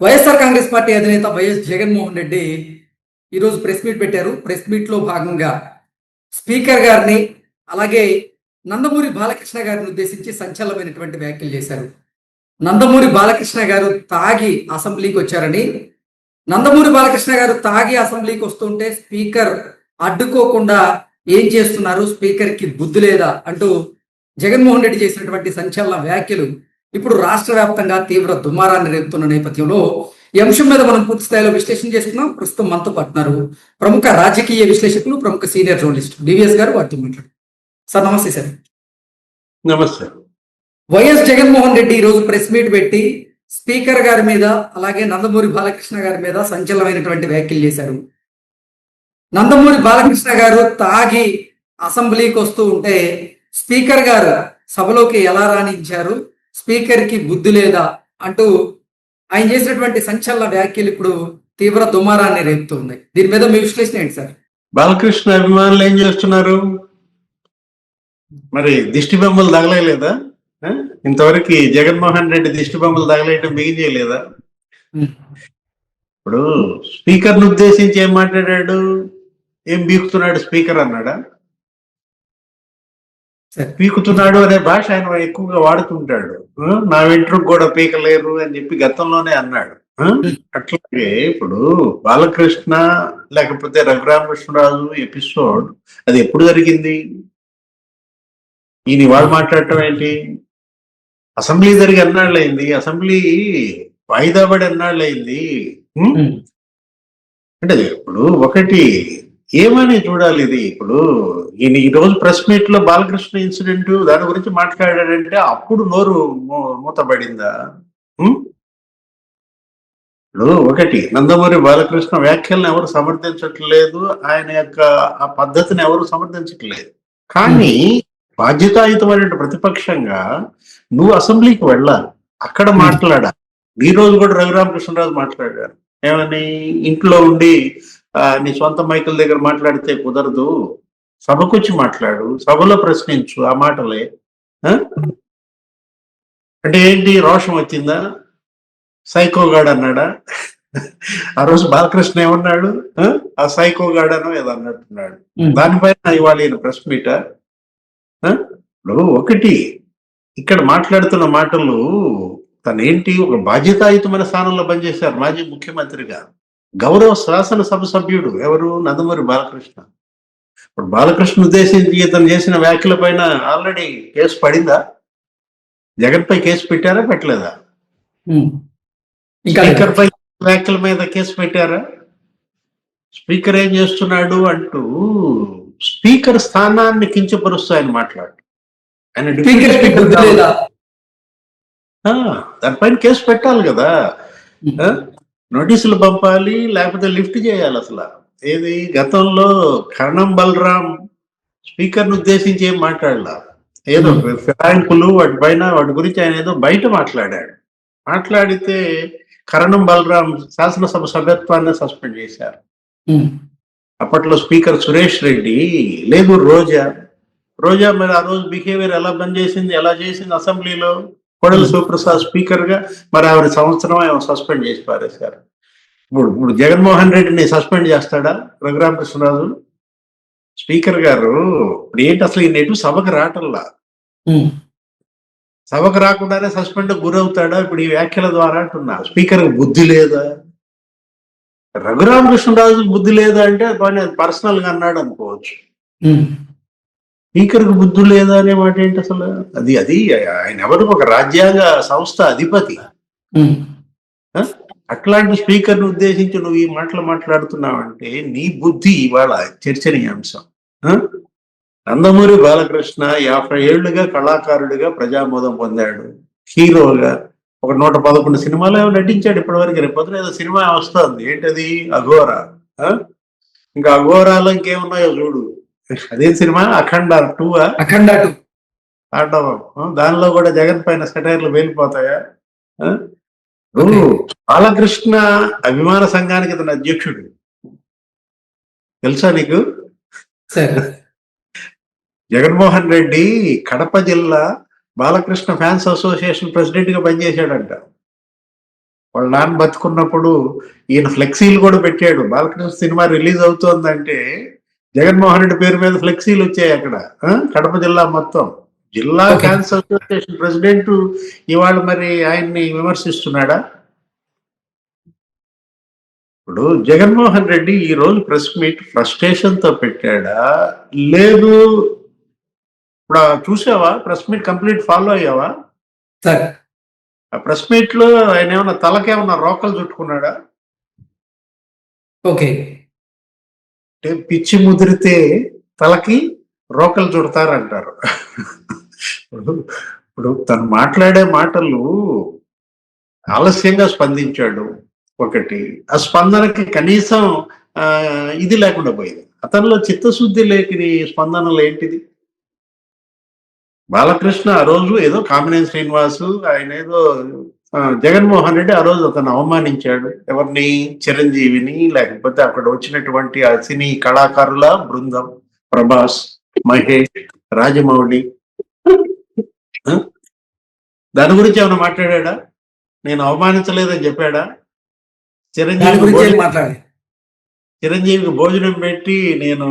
YSR Congress party అధినేత వైఎస్ జగన్మోహన్ రెడ్డి ఈరోజు press meet పెట్టారు. ప్రెస్ మీట్లో భాగంగా స్పీకర్ గారిని అలాగే నందమూరి బాలకృష్ణ గారిని ఉద్దేశించి సంచలనమైనటువంటి వ్యాఖ్యలు చేశారు. నందమూరి బాలకృష్ణ గారు తాగి అసెంబ్లీకి వచ్చారని నందమూరి బాలకృష్ణ గారు తాగి అసెంబ్లీకి వస్తుంటే స్పీకర్ అడ్డుకోకుండా ఏం చేస్తున్నారు? స్పీకర్కి బుద్ధి లేదా? అంటూ జగన్మోహన్ రెడ్డి చేసినటువంటి సంచలన వ్యాఖ్యలు ఇప్పుడు రాష్ట్ర వ్యాప్తంగా తీవ్ర దుమారాన్ని రేపుతున్న నేపథ్యంలో ఈ అంశం మీద మనం పూర్తి స్థాయిలో విశ్లేషణ చేసుకున్నాం ప్రస్తుతం మనతో పట్టున్నారు ప్రముఖ రాజకీయ విశ్లేషకులు ప్రముఖ సీనియర్ జర్నలిస్ట్ డివిఎస్ గారు వారితో మాట్లాడు సార్ నమస్తే సార్. నమస్తే. వైఎస్ జగన్మోహన్ రెడ్డి ఈ రోజు ప్రెస్ మీట్ పెట్టి స్పీకర్ గారి మీద అలాగే నందమూరి బాలకృష్ణ గారి మీద సంచలనమైనటువంటి వ్యాఖ్యలు చేశారు. నందమూరి బాలకృష్ణ గారు తాగి అసెంబ్లీకి వస్తూ ఉంటే స్పీకర్ గారు సభలోకి ఎలా రాణించారు? స్పీకర్కి బుద్ధి లేదా అంటూ ఆయన చేసినటువంటి సంచలన వ్యాఖ్యలు ఇప్పుడు తీవ్ర దుమారాన్ని రేపుతుంది దీని మీద మీ విశ్లేషణ ఏంటి సార్? బాలకృష్ణ అభిమానులు ఏం చేస్తున్నారు? మరి దిష్టి బొమ్మలు తగలేదా ఇంతవరకు జగన్మోహన్ రెడ్డి దిష్టి బొమ్మలు తగలేయటం బిగిన్ చేయలేదా? ఇప్పుడు స్పీకర్ను ఉద్దేశించి ఏం మాట్లాడాడు? ఏం బీకుతున్నాడు స్పీకర్ అన్నాడా? పీకుతున్నాడు అనే భాష ఆయన ఎక్కువగా వాడుతుంటాడు? నా వెంట్రుకు కూడా పీకలేరు అని చెప్పి గతంలోనే అన్నాడు? అట్లాగే ఇప్పుడు బాలకృష్ణ లేకపోతే రఘురామకృష్ణరాజు ఎపిసోడ్ అది ఎప్పుడు జరిగింది? ఈయన వాళ్ళు మాట్లాడటం ఏంటి? అసెంబ్లీ జరిగి ఎన్నాళ్ళు అయింది అసెంబ్లీ వాయిదా పడి ఎన్నాళ్ళు అయింది ఉం? అంటే ఇప్పుడు ఒకటి ఏమని చూడాలి ఇది? ఇప్పుడు ఈయన ఈ రోజు ప్రెస్ మీట్లో బాలకృష్ణ ఇన్సిడెంట్ దాని గురించి మాట్లాడాడంటే అప్పుడు నోరు మూతబడిందా? ఇప్పుడు ఒకటి నందమూరి బాలకృష్ణ వ్యాఖ్యలను ఎవరు సమర్థించట్లేదు ఆయన యొక్క ఆ పద్ధతిని ఎవరు సమర్థించట్లేదు. కానీ బాధ్యతాయుతమైన ప్రతిపక్షంగా నువ్వు అసెంబ్లీకి వెళ్ళాలి అక్కడ మాట్లాడాలి. ఈ రోజు కూడా రఘురామకృష్ణరాజు మాట్లాడారు ఏమని? ఇంట్లో ఉండి నీ సొంత మైకుల దగ్గర మాట్లాడితే కుదరదు. సభకు వచ్చి మాట్లాడు. సభలో ప్రశ్నించు ఆ మాటలే? అంటే ఏంటి? రోషం వచ్చిందా? సైకోగాడ్ అన్నాడా? ఆ రోజు బాలకృష్ణ ఏమన్నాడు? ఆ? ఆ సైకోగాడ్ అనో ఏదో అన్నట్టున్నాడు. దానిపైన ఇవాళ ఈయన ప్రెస్ మీట్. ఇప్పుడు ఒకటి ఇక్కడ మాట్లాడుతున్న మాటలు తనేంటి? ఒక బాధ్యతాయుతమైన స్థానంలో పనిచేశారు మాజీ ముఖ్యమంత్రిగా. గౌరవ శాసనసభ సభ్యుడు ఎవరు? నందమూరి బాలకృష్ణ. ఇప్పుడు బాలకృష్ణ ఉద్దేశించి ఇతను చేసిన వ్యాఖ్యల పైన ఆల్రెడీ కేసు పడిందా? జగన్ పై కేసు పెట్టారా పెట్టలేదా? స్పీకర్ పై వ్యాఖ్యల మీద కేసు పెట్టారా? స్పీకర్ ఏం చేస్తున్నాడు అంటూ స్పీకర్ స్థానాన్ని కించపరుస్తూ ఆయన మాట్లాడు. ఆయన దానిపైన కేసు పెట్టాలి కదా? నోటీసులు పంపాలి లేకపోతే లిఫ్ట్ చేయాలి అసలు. ఏది? గతంలో కరణం బలరాం స్పీకర్ను ఉద్దేశించి ఏం మాట్లాడలా? ఏదో ఫిరాయింపులు వాటి పైన వాటి గురించి ఆయన ఏదో బయట మాట్లాడాడు. మాట్లాడితే కరణం బలరాం శాసనసభ సభ్యత్వాన్ని సస్పెండ్ చేశారు. ఉమ్. అప్పట్లో స్పీకర్ సురేష్ రెడ్డి లేదు రోజా. రోజా మరి ఆ రోజు బిహేవియర్ ఎలా పనిచేసింది ఎలా చేసింది అసెంబ్లీలో? కొడల శివప్రసాద్ స్పీకర్గా మరి ఆవిడ సంవత్సరం ఏమో సస్పెండ్ చేసి పారేశారు. ఇప్పుడు ఇప్పుడు జగన్మోహన్ రెడ్డిని సస్పెండ్ చేస్తాడా రఘురామకృష్ణరాజు? స్పీకర్ గారు ఇప్పుడు ఏంటి అసలు ఈ నెటు సభకు రావటంలా ఉమ్. సభకు రాకుండానే సస్పెండ్ గురవుతాడా? ఇప్పుడు ఈ వ్యాఖ్యల ద్వారా అంటున్నా. స్పీకర్ బుద్ధి లేదా? రఘురామకృష్ణరాజు బుద్ధి లేదా అంటే పర్సనల్గా అన్నాడు అనుకోవచ్చు ఉమ్. స్పీకర్కు బుద్ధి లేదా అనే మాట ఏంటి అసలు? అది అది ఆయన ఎవరు? ఒక రాజ్యాంగ సంస్థ అధిపతి. అట్లాంటి స్పీకర్ను ఉద్దేశించి నువ్వు ఈ మాటలు మాట్లాడుతున్నావంటే నీ బుద్ధి ఇవాళ చర్చనీయాంశం? నందమూరి బాలకృష్ణ యాభై ఏళ్ళుగా కళాకారుడిగా ప్రజామోదం పొందాడు. హీరోగా. ఒక నూట పదకొండు సినిమాలు ఏమో నటించాడు ఇప్పటివరకు. రేపు పొద్దున ఏదో సినిమా వస్తుంది. ఏంటది? అఘోరా? ఇంకా అఘోరాలో ఇంకేమున్నాయో చూడు. అదే cinema Akhanda two Akhanda two. ఆటవం ఆ, దానిలో కూడా జగన్ పైన సెటైర్లు? ఓ, బాలకృష్ణ అభిమాన సంఘానికి ఇతను అధ్యక్షుడు. తెలుసా నీకు? జగన్మోహన్ రెడ్డి కడప జిల్లా బాలకృష్ణ ఫ్యాన్స్ అసోసియేషన్ ప్రెసిడెంట్గా పనిచేశాడంట. వాళ్ళ నాన్న బతుకున్నప్పుడు ఈయన ఫ్లెక్సీలు కూడా పెట్టాడు. బాలకృష్ణ సినిమా రిలీజ్ అవుతోందంటే జగన్మోహన్ రెడ్డి పేరు మీద ఫ్లెక్సీలు వచ్చాయి అక్కడ? కడప జిల్లా మొత్తం. జిల్లా. క్యాన్సర్ అసోసియేషన్ ప్రెసిడెంట్ ఇవాళ మరి ఆయన్ని విమర్శిస్తున్నాడా? ఇప్పుడు జగన్మోహన్ రెడ్డి ఈ రోజు ప్రెస్ మీట్ ఫ్రస్ట్రేషన్తో పెట్టాడా? లేదు. ఇప్పుడు చూసావా? ప్రెస్ మీట్ కంప్లీట్ ఫాలో అయ్యావా? సార్. ఆ ప్రెస్ మీట్లో ఆయన ఏమన్నా తలకేమన్నా రోకలు చుట్టుకున్నాడా? ఓకే. అంటే పిచ్చి ముదిరితే తలకి రోకలు చుడతారంటారు ఇప్పుడు ఇప్పుడు తను మాట్లాడే మాటలు ఆలస్యంగా స్పందించాడు ఒకటి. ఆ స్పందనకి కనీసం ఆ, ఇది లేకుండా పోయింది. అతనిలో చిత్తశుద్ధి లేని స్పందనలు ఏంటిది? బాలకృష్ణ ఆ రోజు ఏదో కామినేని శ్రీనివాసు ఆయన ఏదో జగన్మోహన్ రెడ్డి ఆ రోజు అతను అవమానించాడు. ఎవరిని? చిరంజీవిని లేకపోతే అక్కడ వచ్చినటువంటి ఆ సినీ కళాకారుల బృందం ప్రభాస్ మహేష్ రాజమౌళి? దాని గురించి ఏమైనా మాట్లాడా నేను అవమానించలేదని చెప్పాడా? చిరంజీవి చిరంజీవికి భోజనం పెట్టి నేను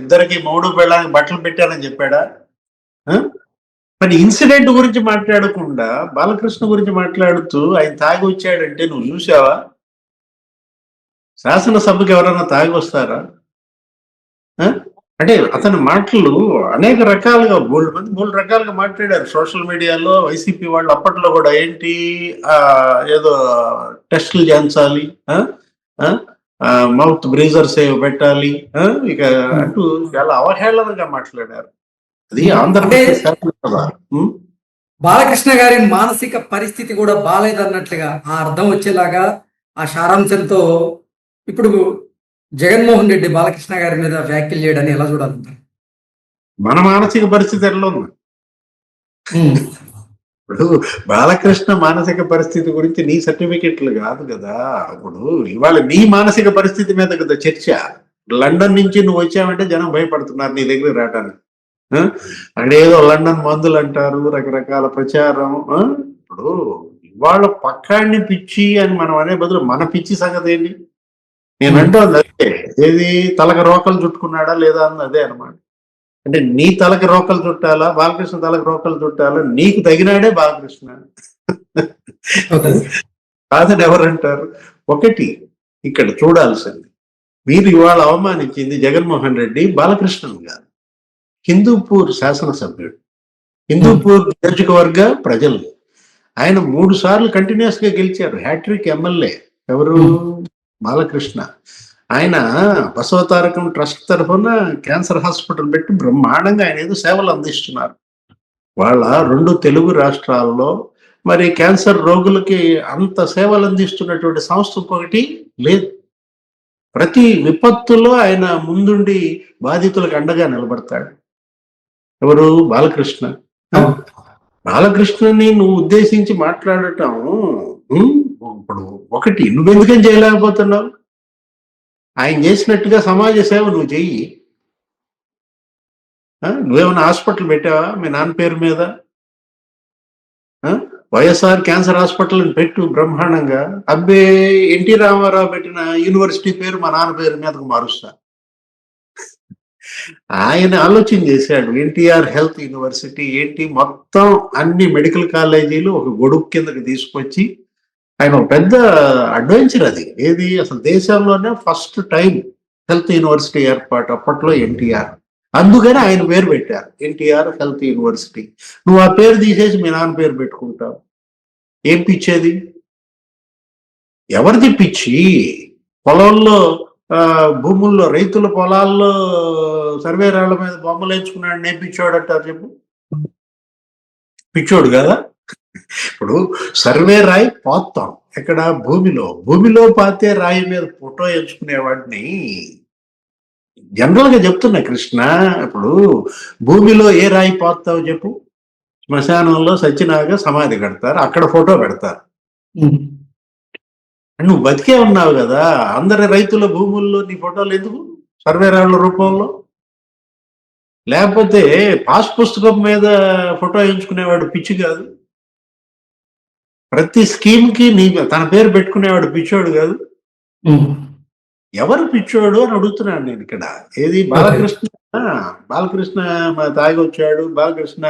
ఇద్దరికి మూడు పెళ్ళానికి బట్టలు పెట్టానని చెప్పాడా? మరి ఇన్సిడెంట్ గురించి మాట్లాడకుండా బాలకృష్ణ గురించి మాట్లాడుతూ ఆయన తాగి వచ్చాడంటే నువ్వు చూసావా శాసనసభకు ఎవరైనా తాగి వస్తారా ఆ? అంటే అతని మాటలు అనేక రకాలుగా మూడు మంది మూడు రకాలుగా మాట్లాడారు సోషల్ మీడియాలో వైసీపీ వాళ్ళు అప్పట్లో కూడా ఏంటి ఆ ఏదో టెస్టులు చేయించాలి ఆ? ఆ, మౌత్ బ్రీజర్స్ ఏవో పెట్టాలి ఇక అంటూ చాలా అవహేళనగా మాట్లాడారు అది ఆంధ్రప్రదేశ్? బాలకృష్ణ గారి మానసిక పరిస్థితి కూడా బాగాలేదన్నట్లుగా ఆ అర్థం వచ్చేలాగా ఆ సారాంశంతో ఇప్పుడు జగన్మోహన్ రెడ్డి బాలకృష్ణ గారి మీద వ్యాఖ్యలు చేయడాన్ని ఎలా చూడాలంటారు? మన మానసిక పరిస్థితి ఎట్లా ఉంది? ఇప్పుడు బాలకృష్ణ మానసిక పరిస్థితి గురించి నీ సర్టిఫికెట్లు కాదు కదా. ఇప్పుడు ఇవాళ నీ మానసిక పరిస్థితి మీద కదా చర్చ. లండన్ నుంచి నువ్వు వచ్చావంటే జనం భయపడుతున్నారు నీ దగ్గర రావడానికి? అక్కడ ఏదో లండన్ మందులు అంటారు రకరకాల ప్రచారం? ఇప్పుడు ఇవాళ పక్కాడిని పిచ్చి అని మనం అనే బదులు మన పిచ్చి సంగతి ఏంటి? నేను అంటోంది అదే ఏది తలక రోకలు చుట్టుకున్నాడా లేదా అన్నది అదే అనమాట అంటే నీ తలకి రోకలు చుట్టాలా బాలకృష్ణ తలకి రోకలు చుట్టాలా నీకు తగినాడే బాలకృష్ణ. కాదని ఎవరంటారు? ఒకటి ఇక్కడ చూడాల్సింది మీరు ఇవాళ అవమానించింది జగన్మోహన్ రెడ్డి బాలకృష్ణన్ గారు. హిందూపూర్ శాసనసభ్యుడు. హిందూపూర్ నియోజకవర్గ ప్రజలు. ఆయన మూడు సార్లు కంటిన్యూస్గా గెలిచారు. హ్యాట్రిక్ ఎమ్మెల్యే ఎవరు? బాలకృష్ణ. ఆయన బసవతారకం ట్రస్ట్ తరఫున క్యాన్సర్ హాస్పిటల్ పెట్టి బ్రహ్మాండంగా ఆయన ఏదో సేవలు అందిస్తున్నారు. వాళ్ళ రెండు తెలుగు రాష్ట్రాల్లో మరి క్యాన్సర్ రోగులకి అంత సేవలు అందిస్తున్నటువంటి సంస్థ ఇంకొకటి లేదు. ప్రతి విపత్తులో ఆయన ముందుండి బాధితులకు అండగా నిలబడతాడు. ఎవరు? బాలకృష్ణ. బాలకృష్ణని నువ్వు ఉద్దేశించి మాట్లాడటం ఇప్పుడు ఒకటి నువ్వెందుకని చేయలేకపోతున్నావు? ఆయన చేసినట్టుగా సమాజ సేవ నువ్వు చెయ్యి. నువ్వేమైనా హాస్పిటల్ పెట్టావా? మీ నాన్న పేరు మీద? వైఎస్ఆర్ క్యాన్సర్ హాస్పిటల్ పెట్టు బ్రహ్మాండంగా. అబ్బే ఎన్టీ రామారావు పెట్టిన యూనివర్సిటీ పేరు మా నాన్న పేరు మీదకు మారుస్తా. ఆయన ఆలోచన చేశాడు ఎన్టీఆర్ హెల్త్ యూనివర్సిటీ ఏంటి? మొత్తం అన్ని మెడికల్ కాలేజీలు ఒక గొడుగు కిందకి తీసుకొచ్చి ఆయన ఒక పెద్ద అడ్వెంచర్ అది. ఏది? అసలు దేశంలోనే ఫస్ట్ టైం హెల్త్ యూనివర్సిటీ ఏర్పాటు అప్పట్లో ఎన్టీఆర్. అందుకని ఆయన పేరు పెట్టారు ఎన్టీఆర్ హెల్త్ యూనివర్సిటీ. నువ్వు ఆ పేరు తీసేసి మీ నాన్న పేరు పెట్టుకుంటావు. ఏం పిచ్చేది? ఎవరిది పిచ్చి? పొలంలో భూముల్లో రైతుల పొలాల్లో సర్వే రాళ్ళ మీద బొమ్మలు వేయించుకున్నాడు నేను పిచ్చోడు అంటారు చెప్పు. పిచ్చోడు కదా. ఇప్పుడు సర్వే రాయి పోతాం. ఎక్కడ? భూమిలో. భూమిలో పాతే రాయి మీద ఫోటో ఎంచుకునే వాడిని. జనరల్గా చెప్తున్నా కృష్ణ ఇప్పుడు భూమిలో ఏ రాయి పోతావు చెప్పు. శ్మశానంలో సత్యనాగ సమాధి కడతారు అక్కడ ఫోటో పెడతారు. నువ్వు బతికే ఉన్నావు కదా అందరి రైతుల భూముల్లో నీ ఫోటోలు ఎందుకు? సర్వే రాళ్ళ రూపంలో? లేకపోతే పాస్ పుస్తకం మీద ఫోటో ఎంచుకునేవాడు పిచ్చి కాదు? ప్రతి స్కీమ్కి నీ తన పేరు పెట్టుకునేవాడు పిచ్చోడు కాదు. ఎవరు పిచ్చోడు అని అడుగుతున్నాను నేను ఇక్కడ. ఏది? బాలకృష్ణ? బాలకృష్ణ మా తాగి వచ్చాడు. బాలకృష్ణ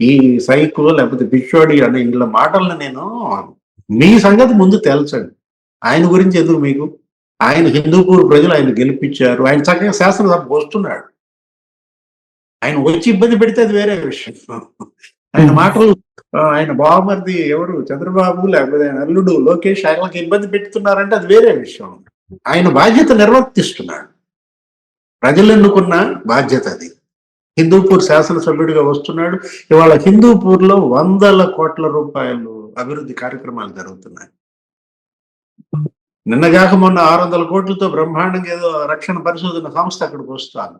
ఈ సైకో లేకపోతే పిచ్చోడి అనే ఇలా మాటలను నేను మీ సంగతి ముందు తెలుసండి ఆయన గురించి ఎందుకు మీకు? ఆయన హిందూపూర్ ప్రజలు ఆయన గెలిపించారు. ఆయన చక్కగా శాసనసభ వస్తున్నాడు. ఆయన వచ్చి ఇబ్బంది పెడితే అది వేరే విషయం. ఆయన మాటలు ఆ, ఆయన బావమరిది ఎవరు? చంద్రబాబు లేకపోతే ఆయన అల్లుడు లోకేష్ ఆయనకి ఇబ్బంది పెడుతున్నారంటే అది వేరే విషయం. ఆయన బాధ్యత నిర్వర్తిస్తున్నాడు. ప్రజలు ఎన్నుకున్న బాధ్యత అది. హిందూపూర్ శాసనసభ్యుడిగా వస్తున్నాడు. ఇవాళ హిందూపూర్లో వందల కోట్ల రూపాయలు అభివృద్ధి కార్యక్రమాలు జరుగుతున్నాయి. నిన్నగాక మొన్న ఆరు వందల కోట్లతో బ్రహ్మాండంగా ఏదో రక్షణ పరిశోధన సంస్థ అక్కడికి వస్తాను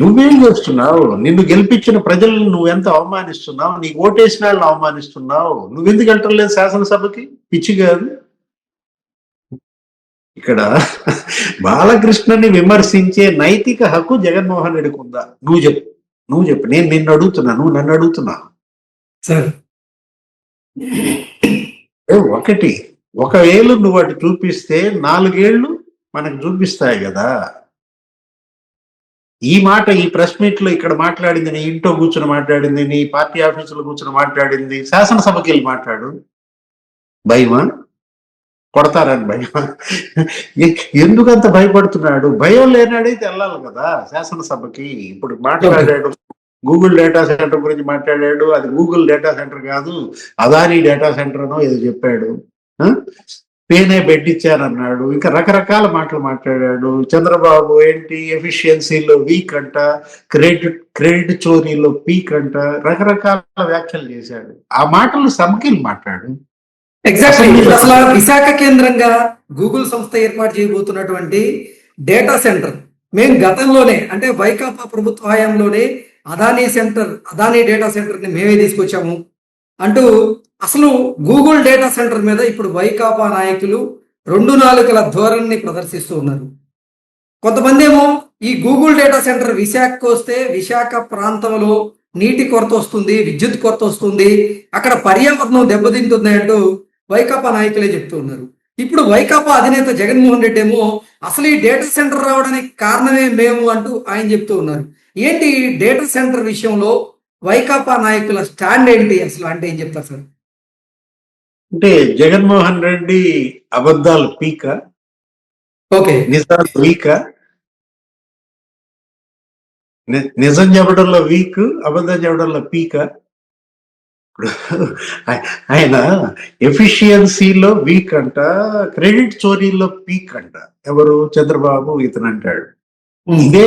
నువ్వేం చేస్తున్నావు? నిన్ను గెలిపించిన ప్రజలను నువ్వు ఎంత అవమానిస్తున్నావు? నీకు ఓటేసిన వాళ్ళని అవమానిస్తున్నావు. నువ్వెందుకు వెళ్ళలేదు శాసనసభకి? పిచ్చి కాదు. ఇక్కడ బాలకృష్ణని విమర్శించే నైతిక హక్కు జగన్మోహన్ రెడ్డికి ఉందా? నువ్వు చెప్పు. నువ్వు చెప్పు. నేను నిన్ను అడుగుతున్నా. నువ్వు నన్ను అడుగుతున్నా సార్. ఒకటి. ఒకవేళ నువ్వు వాటి చూపిస్తే నాలుగేళ్ళు మనకు చూపిస్తాయి కదా. ఈ మాట ఈ ప్రెస్ మీట్లో ఇక్కడ మాట్లాడింది నీ ఇంట్లో కూర్చొని మాట్లాడింది నీ పార్టీ ఆఫీసులో కూర్చొని మాట్లాడింది శాసనసభకి వెళ్ళి మాట్లాడు. భయమా? కొడతారని భయమా? ఎందుకంత భయపడుతున్నాడు? భయం లేనాడైతే వెళ్ళాలి కదా శాసనసభకి. ఇప్పుడు మాట్లాడాడు గూగుల్ డేటా సెంటర్ గురించి మాట్లాడాడు. అది గూగుల్ డేటా సెంటర్ కాదు. అదానీ డేటా సెంటర్ అనో ఏదో చెప్పాడు? పేనే పెట్టించారన్నాడు ఇంకా రకరకాల మాటలు మాట్లాడాడు. చంద్రబాబు ఏంటి? ఎఫిషియన్సీలో వీక్ అంట. క్రెడిట్ క్రెడిట్ చోరీలో పీక్ అంట. రకరకాల వ్యాఖ్యలు చేశాడు. ఆ మాటలు సమకిల్ మాట్లాడు. ఎగ్జాక్ట్లీ అసలు విశాఖ కేంద్రంగా గూగుల్ సంస్థ ఏర్పాటు చేయబోతున్నటువంటి డేటా సెంటర్. మేము గతంలోనే అంటే వైకాపా ప్రభుత్వ హయాంలోనే అదానీ సెంటర్ అదానీ డేటా సెంటర్ని మేమే తీసుకొచ్చాము. అంటూ అసలు గూగుల్ డేటా సెంటర్ మీద ఇప్పుడు వైకాపా నాయకులు రెండు నాలుకల ధోరణిని ప్రదర్శిస్తూ ఉన్నారు. కొంతమంది ఏమో ఈ గూగుల్ డేటా సెంటర్ విశాఖకు వస్తే విశాఖ ప్రాంతంలో నీటి కొరత వస్తుంది విద్యుత్ కొరత వస్తుంది అక్కడ పర్యావరణం దెబ్బతింటుంది అంటూ వైకాపా నాయకులే చెప్తూ ఉన్నారు. ఇప్పుడు వైకాపా అధినేత జగన్మోహన్ రెడ్డి ఏమో అసలు ఈ డేటా సెంటర్ రావడానికి కారణమే మేము అంటూ ఆయన చెప్తూ ఉన్నారు. ఏంటి డేటా సెంటర్ విషయంలో వైకాపా నాయకుల స్టాండ్ ఏంటి అసలు? అంటే ఏం చెప్తారు సార్? అంటే జగన్మోహన్ రెడ్డి అబద్ధాలు పీక ఓకే. నిజాలు వీక నిజం చెప్పడంలో వీక్ అబద్ధం చెప్పడంలో పీక. ఆయన ఎఫిషియన్సీలో వీక్ అంట క్రెడిట్ చోరీలో పీక్ అంట. ఎవరు? చంద్రబాబు ఇతను అంటాడు. ఇదే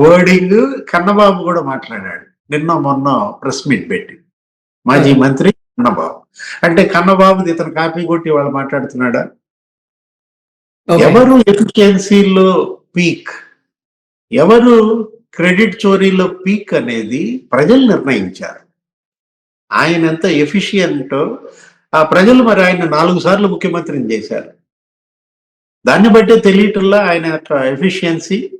వర్డింగ్ కన్నబాబు కూడా మాట్లాడాడు. నిన్న మొన్న ప్రెస్ మీట్ పెట్టి. మాజీ మంత్రి కన్నబాబు. అంటే కన్నబాబు ఇతను కాపీ కొట్టి వాళ్ళు మాట్లాడుతున్నాడా. ఎవరు ఎఫిషియన్సీలో పీక్? ఎవరు క్రెడిట్ చోరీలో పీక్ అనేది ప్రజలు నిర్ణయించారు. ఆయన ఎంత ఎఫిషియంట్ ఆ ప్రజలు మరి ఆయన నాలుగు సార్లు ముఖ్యమంత్రిని చేశారు. దాన్ని బట్టే తెలియటంలో ఆయన యొక్క ఎఫిషియన్సీ